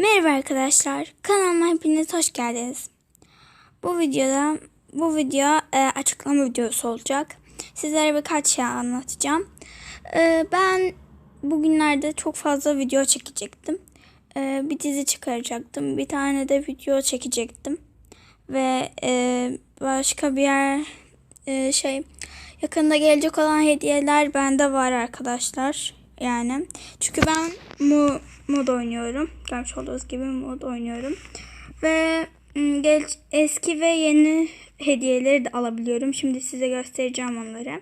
Merhaba arkadaşlar. Kanalıma hepiniz hoş geldiniz. Bu videoda bu video e, açıklama videosu olacak. Sizlere birkaç şey anlatacağım. E, ben bugünlerde çok fazla video çekecektim. E, bir dizi çıkaracaktım. Bir tane de video çekecektim. Ve e, başka bir yer e, şey yakında gelecek olan hediyeler bende var arkadaşlar. Yani çünkü ben mu, mod oynuyorum. Görmüş olduğunuz gibi mod oynuyorum. Ve geç, eski ve yeni hediyeleri de alabiliyorum. Şimdi size göstereceğim onları.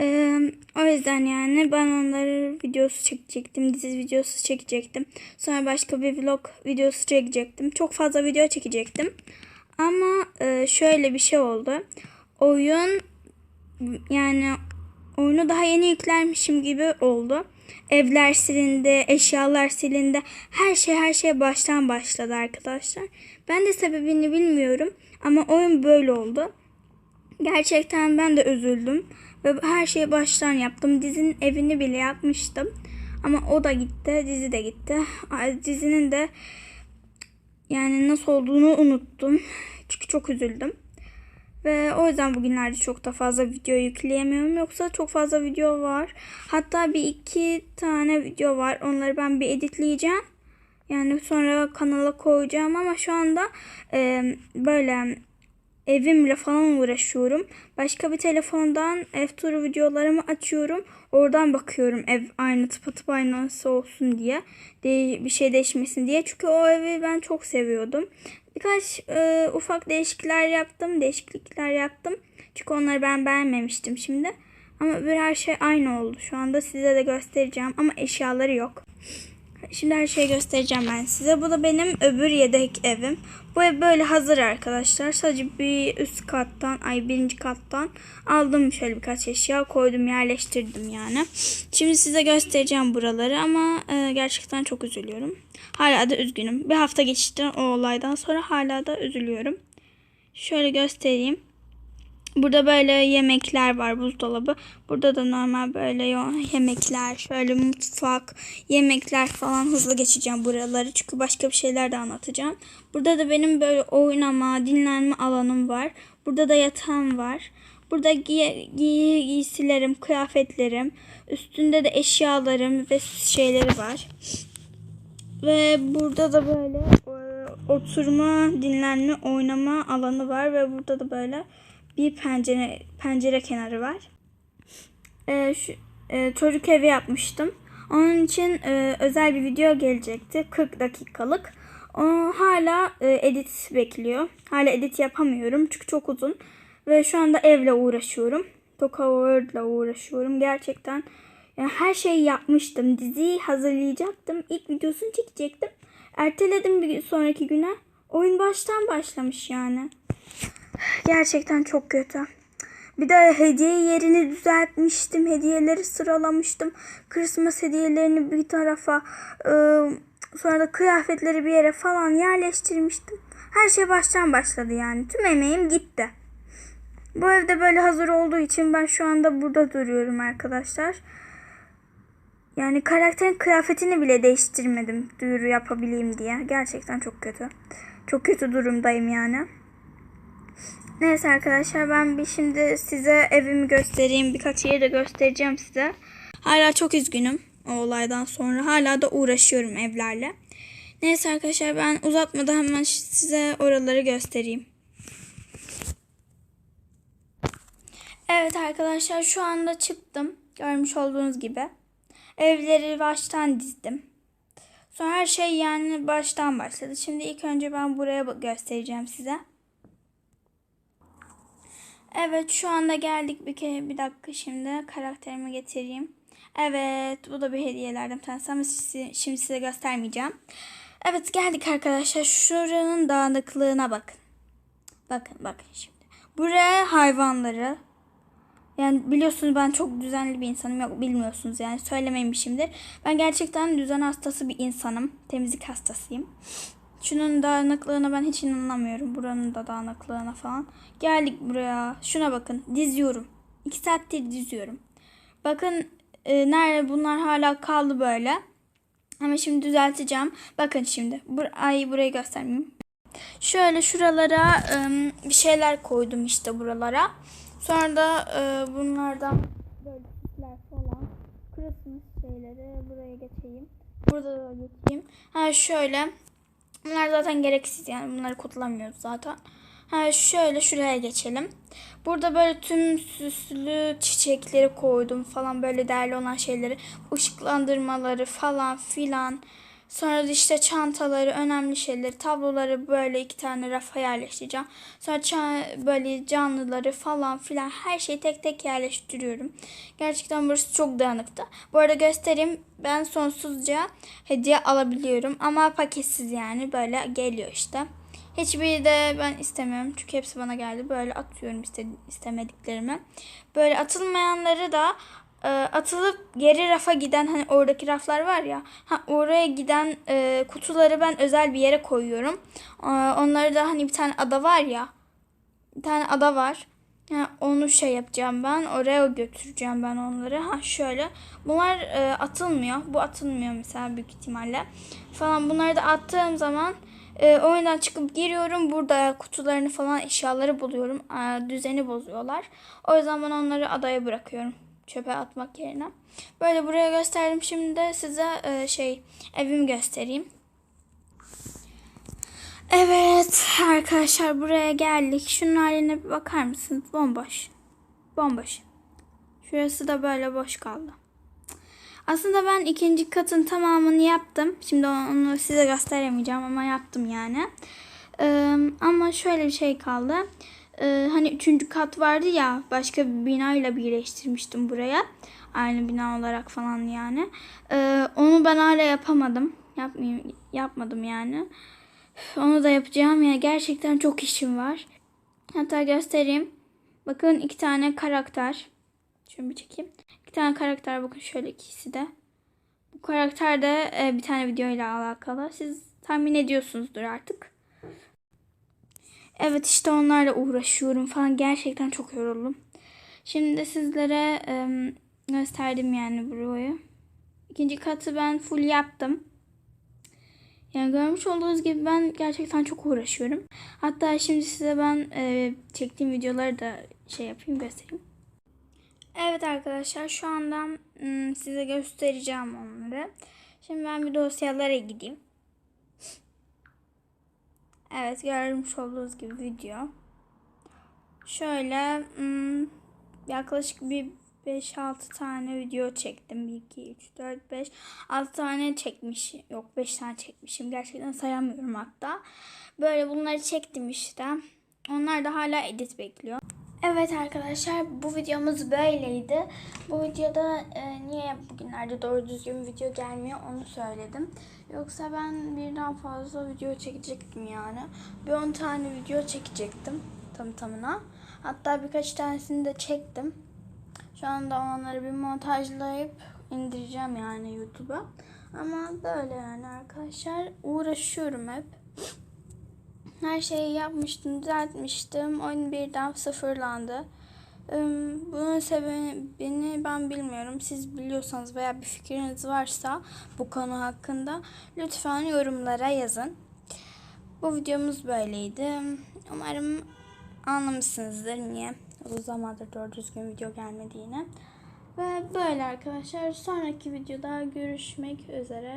Ee, o yüzden yani ben onları videosu çekecektim. Dizi videosu çekecektim. Sonra başka bir vlog videosu çekecektim. Çok fazla video çekecektim. Ama e, şöyle bir şey oldu. Oyun yani oyunu daha yeni yüklermişim gibi oldu. Evler silindi, eşyalar silindi. Her şey her şey baştan başladı arkadaşlar. Ben de sebebini bilmiyorum ama oyun böyle oldu. Gerçekten ben de üzüldüm ve her şeyi baştan yaptım. Dizinin evini bile yapmıştım. Ama o da gitti, dizi de gitti. Dizinin de yani nasıl olduğunu unuttum. Çünkü çok üzüldüm. Ve o yüzden bugünlerde çok da fazla video yükleyemiyorum. Yoksa çok fazla video var. Hatta bir iki tane video var. Onları ben bir editleyeceğim. Yani sonra kanala koyacağım ama şu anda e, böyle evimle falan uğraşıyorum. Başka bir telefondan turu videolarımı açıyorum. Oradan bakıyorum ev aynı tıpatıp aynısı olsun diye. De- bir şey değişmesin diye. Çünkü o evi ben çok seviyordum. Birkaç e, ufak değişiklikler yaptım. Değişiklikler yaptım. Çünkü onları ben beğenmemiştim şimdi. Ama bir her şey aynı oldu. Şu anda size de göstereceğim. Ama eşyaları yok. Şimdi her şeyi göstereceğim ben size. Bu da benim öbür yedek evim. Bu ev böyle hazır arkadaşlar. Sadece bir üst kattan, ay birinci kattan aldım şöyle birkaç eşya koydum, yerleştirdim yani. Şimdi size göstereceğim buraları ama e, gerçekten çok üzülüyorum. Hala da üzgünüm. Bir hafta geçti o olaydan sonra hala da üzülüyorum. Şöyle göstereyim. Burada böyle yemekler var buzdolabı. Burada da normal böyle yemekler, şöyle mutfak, yemekler falan hızlı geçeceğim buraları. Çünkü başka bir şeyler de anlatacağım. Burada da benim böyle oynama, dinlenme alanım var. Burada da yatağım var. Burada giy- giy- giysilerim, kıyafetlerim, üstünde de eşyalarım ve şeyleri var. Ve burada da böyle e, oturma, dinlenme, oynama alanı var ve burada da böyle bir pencere pencere kenarı var. E, şu, e, çocuk evi yapmıştım. Onun için e, özel bir video gelecekti. 40 dakikalık. O hala e, edit bekliyor. Hala edit yapamıyorum çünkü çok uzun. Ve şu anda evle uğraşıyorum. Toka World'la uğraşıyorum. Gerçekten yani her şeyi yapmıştım. Diziyi hazırlayacaktım. İlk videosunu çekecektim. Erteledim bir sonraki güne. Oyun baştan başlamış yani. Gerçekten çok kötü. Bir de hediye yerini düzeltmiştim. Hediyeleri sıralamıştım. Christmas hediyelerini bir tarafa, ıı, sonra da kıyafetleri bir yere falan yerleştirmiştim. Her şey baştan başladı yani. Tüm emeğim gitti. Bu evde böyle hazır olduğu için ben şu anda burada duruyorum arkadaşlar. Yani karakterin kıyafetini bile değiştirmedim duyuru yapabileyim diye. Gerçekten çok kötü. Çok kötü durumdayım yani. Neyse arkadaşlar ben bir şimdi size evimi göstereyim. Birkaç yeri de göstereceğim size. Hala çok üzgünüm o olaydan sonra. Hala da uğraşıyorum evlerle. Neyse arkadaşlar ben uzatmadan hemen size oraları göstereyim. Evet arkadaşlar şu anda çıktım. Görmüş olduğunuz gibi. Evleri baştan dizdim. Sonra her şey yani baştan başladı. Şimdi ilk önce ben buraya göstereceğim size. Evet şu anda geldik bir kere bir dakika şimdi karakterimi getireyim. Evet bu da bir hediyelerden bir tanesi ama şimdi size göstermeyeceğim. Evet geldik arkadaşlar şuranın dağınıklığına bakın. Bakın bakın şimdi. Buraya hayvanları yani biliyorsunuz ben çok düzenli bir insanım. Yok bilmiyorsunuz yani söylememişimdir. Ben gerçekten düzen hastası bir insanım. Temizlik hastasıyım. Şunun dağınıklığına ben hiç inanamıyorum. Buranın da dağınıklığına falan. Geldik buraya. Şuna bakın. Diziyorum. İki saattir diziyorum. Bakın e, nerede bunlar hala kaldı böyle. Ama şimdi düzelteceğim. Bakın şimdi. Bur Ay burayı göstermeyeyim. Şöyle şuralara ım, bir şeyler koydum işte buralara. Sonra da e, bunlardan böyle süsler falan. Christmas şeyleri buraya geçeyim. Burada da geçeyim. Ha şöyle. Bunlar zaten gereksiz yani bunları kullanmıyoruz zaten. Ha şöyle şuraya geçelim. Burada böyle tüm süslü çiçekleri koydum falan böyle değerli olan şeyleri. ışıklandırmaları falan filan. Sonra işte çantaları, önemli şeyleri, tabloları böyle iki tane rafa yerleştireceğim. Sonra ça- böyle canlıları falan filan her şeyi tek tek yerleştiriyorum. Gerçekten burası çok dağınıktı. Bu arada göstereyim. Ben sonsuzca hediye alabiliyorum. Ama paketsiz yani böyle geliyor işte. Hiçbiri de ben istemiyorum. Çünkü hepsi bana geldi. Böyle atıyorum iste- istemediklerimi. Böyle atılmayanları da e, atılıp geri rafa giden hani oradaki raflar var ya ha, oraya giden e, kutuları ben özel bir yere koyuyorum. E, onları da hani bir tane ada var ya bir tane ada var. Ha, onu şey yapacağım ben. Oraya götüreceğim ben onları. Ha şöyle. Bunlar e, atılmıyor. Bu atılmıyor mesela büyük ihtimalle. Falan bunları da attığım zaman e, oyundan çıkıp giriyorum. Burada kutularını falan eşyaları buluyorum. E, düzeni bozuyorlar. O yüzden ben onları adaya bırakıyorum. Çöpe atmak yerine. Böyle buraya gösterdim. Şimdi de size e, şey evimi göstereyim. Evet arkadaşlar buraya geldik. Şunun haline bir bakar mısınız? Bomboş. Bomboş. Şurası da böyle boş kaldı. Aslında ben ikinci katın tamamını yaptım. Şimdi onu size gösteremeyeceğim ama yaptım yani. Ee, ama şöyle bir şey kaldı. Ee, hani üçüncü kat vardı ya başka bir binayla birleştirmiştim buraya. Aynı bina olarak falan yani. Ee, onu ben hala yapamadım. Yapmayayım, yapmadım yani. Onu da yapacağım ya gerçekten çok işim var. Hatta göstereyim. Bakın iki tane karakter. Şunu bir çekeyim. İki tane karakter bakın şöyle ikisi de. Bu karakter de e, bir tane video ile alakalı. Siz tahmin ediyorsunuzdur artık. Evet işte onlarla uğraşıyorum falan. Gerçekten çok yoruldum. Şimdi de sizlere e, gösterdim yani burayı. İkinci katı ben full yaptım. Yani görmüş olduğunuz gibi ben gerçekten çok uğraşıyorum. Hatta şimdi size ben e, çektiğim videoları da şey yapayım göstereyim. Evet arkadaşlar şu anda size göstereceğim onları. Şimdi ben bir dosyalara gideyim. Evet görmüş olduğunuz gibi video. Şöyle ım, yaklaşık bir 5-6 tane video çektim. 1, 2, 3, 4, 5, 6 tane çekmiş. Yok 5 tane çekmişim. Gerçekten sayamıyorum hatta. Böyle bunları çektim işte. Onlar da hala edit bekliyor. Evet arkadaşlar bu videomuz böyleydi. Bu videoda e, niye bugünlerde doğru düzgün video gelmiyor onu söyledim. Yoksa ben birden fazla video çekecektim yani. Bir 10 tane video çekecektim tam tamına. Hatta birkaç tanesini de çektim. Şu anda onları bir montajlayıp indireceğim yani YouTube'a. Ama böyle yani arkadaşlar uğraşıyorum hep. Her şeyi yapmıştım, düzeltmiştim. Oyun birden sıfırlandı. Bunun sebebini ben bilmiyorum. Siz biliyorsanız veya bir fikriniz varsa bu konu hakkında lütfen yorumlara yazın. Bu videomuz böyleydi. Umarım anlamışsınızdır niye uzun zamandır doğru düzgün video gelmediğini. Ve böyle arkadaşlar sonraki videoda görüşmek üzere.